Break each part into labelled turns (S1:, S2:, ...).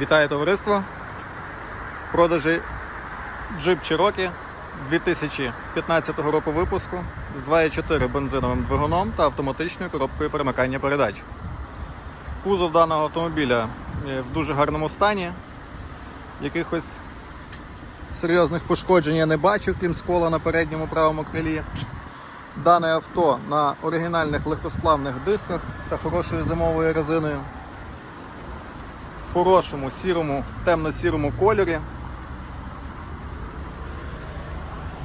S1: Вітаю товариство! В продажі Jeep Cherokee 2015 року випуску з 2.4 бензиновим двигуном та автоматичною коробкою перемикання передач. Кузов даного автомобіля е, в дуже гарному стані. Якихось серйозних пошкоджень я не бачу, крім скола на передньому правому крилі. Дане авто на оригінальних легкосплавних дисках та хорошою зимовою резиною хорошому сірому, темно-сірому кольорі.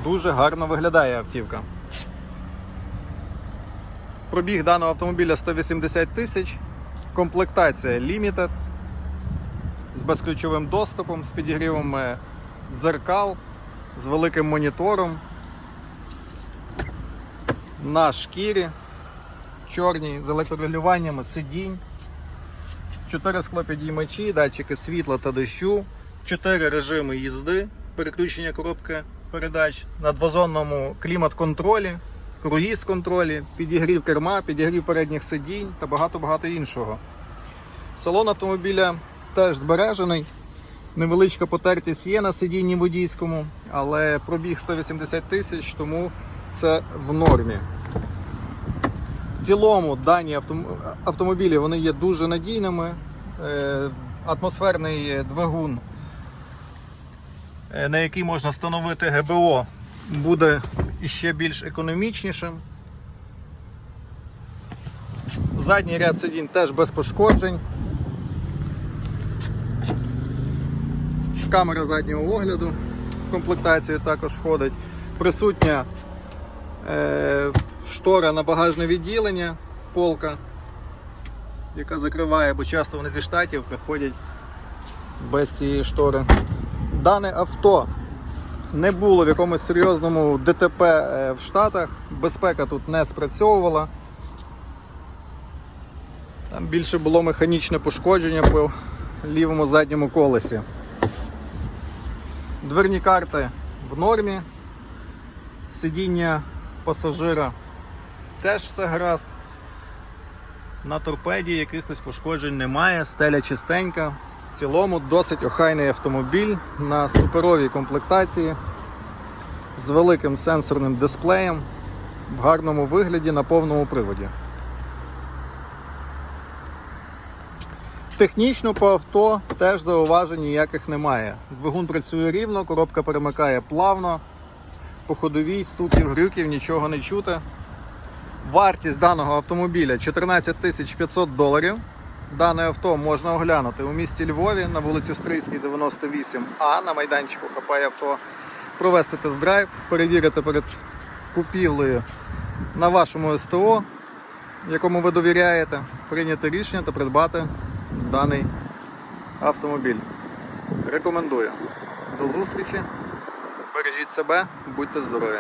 S1: Дуже гарно виглядає автівка. Пробіг даного автомобіля 180 тисяч, комплектація Limited з безключовим доступом, з підігрівом е, дзеркал, з великим монітором. На шкірі чорній з електрорегулюваннями сидінь. 4 склопідіймачі, датчики світла та дощу, 4 режими їзди, переключення коробки передач на двозонному клімат-контролі, круїз контролі, підігрів керма, підігрів передніх сидінь та багато-багато іншого. Салон автомобіля теж збережений. Невеличка потертість є на сидінні водійському, але пробіг 180 тисяч, тому це в нормі. В цілому дані автомобілі вони є дуже надійними. Е, Атмосферний двигун, е, на який можна встановити ГБО, буде іще більш економічнішим. Задній ряд сидінь теж без пошкоджень. Камера заднього огляду в комплектацію також входить. Присутня е, штора на багажне відділення, полка, яка закриває, бо часто вони зі штатів приходять без цієї штори. Дане авто не було в якомусь серйозному ДТП е, в Штатах, безпека тут не спрацьовувала. Там більше було механічне пошкодження по лівому задньому колесі. Дверні карти в нормі, сидіння пасажира теж все гаразд. На торпеді якихось пошкоджень немає, стеля чистенька. В цілому досить охайний автомобіль на суперовій комплектації з великим сенсорним дисплеєм в гарному вигляді на повному приводі. Технічно по авто теж зауважень ніяких немає. Двигун працює рівно, коробка перемикає плавно, по ходовій стуків, грюків, нічого не чути. Вартість даного автомобіля 14 500 доларів. Дане авто можна оглянути у місті Львові на вулиці Стрийській, 98А на майданчику Хапай авто, провести тест-драйв, перевірити перед купівлею на вашому СТО, якому ви довіряєте, прийняти рішення та придбати даний автомобіль. Рекомендую. До зустрічі. Бережіть себе, будьте здорові!